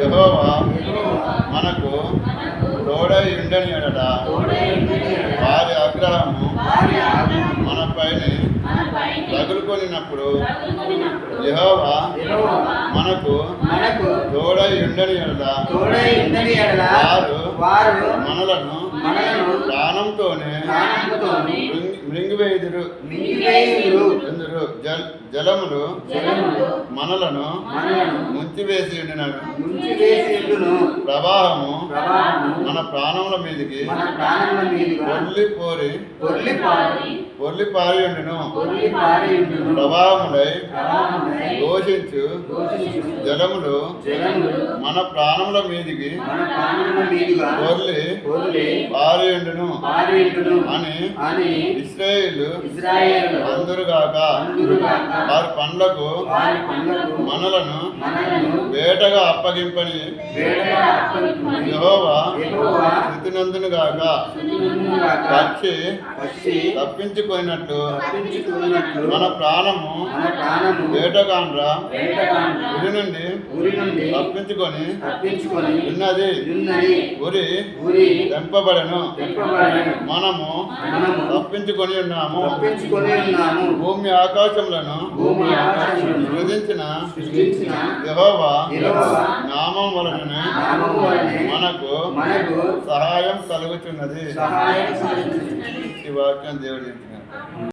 యెహోవా మనకు తోడై ఉండని ఎడల వారి ఆగ్రహము మనపైన తగులుకొనినప్పుడు యెహోవా మనకు మనకు తోడై ఉండని ఎడల వారు మనలను మనలను ప్రాణంతోనే మృంగివేయుదురు. జల్ జలములు జలములు మనలను ముంచివేసి ఉండినను ముంచివేసేయుడును. ప్రవాహము మన ప్రాణముల మీదికి పొర్లి పోరి పొర్లి. ప్రవాహములై ఘోషించు జలములు మన ప్రాణముల మీదికి పొర్లి పారియుండును అని ఇస్రాయేలు ఇజ్రాయేలు అందరుగాక వారి పండ్లకు మనలను వేటగా అప్పగింపని స్థితినందును గాక వచ్చి తప్పించుకున్నట్లు మన ప్రాణము వేటగాండ్ర ఉరి నుండి తప్పించుకొని ఉన్నది. ఉరి తెంపబడను. మనము తప్పించుకొని ఉన్నాము. భూమి ఆకాశములను భూమి సృజించిన యెహోవా నామం వలనే మనకు సహాయం కలుగుతున్నది సహాయం కలుగుతున్నది. ఈ వాక్యం దేవుడు చెప్తున్నాడు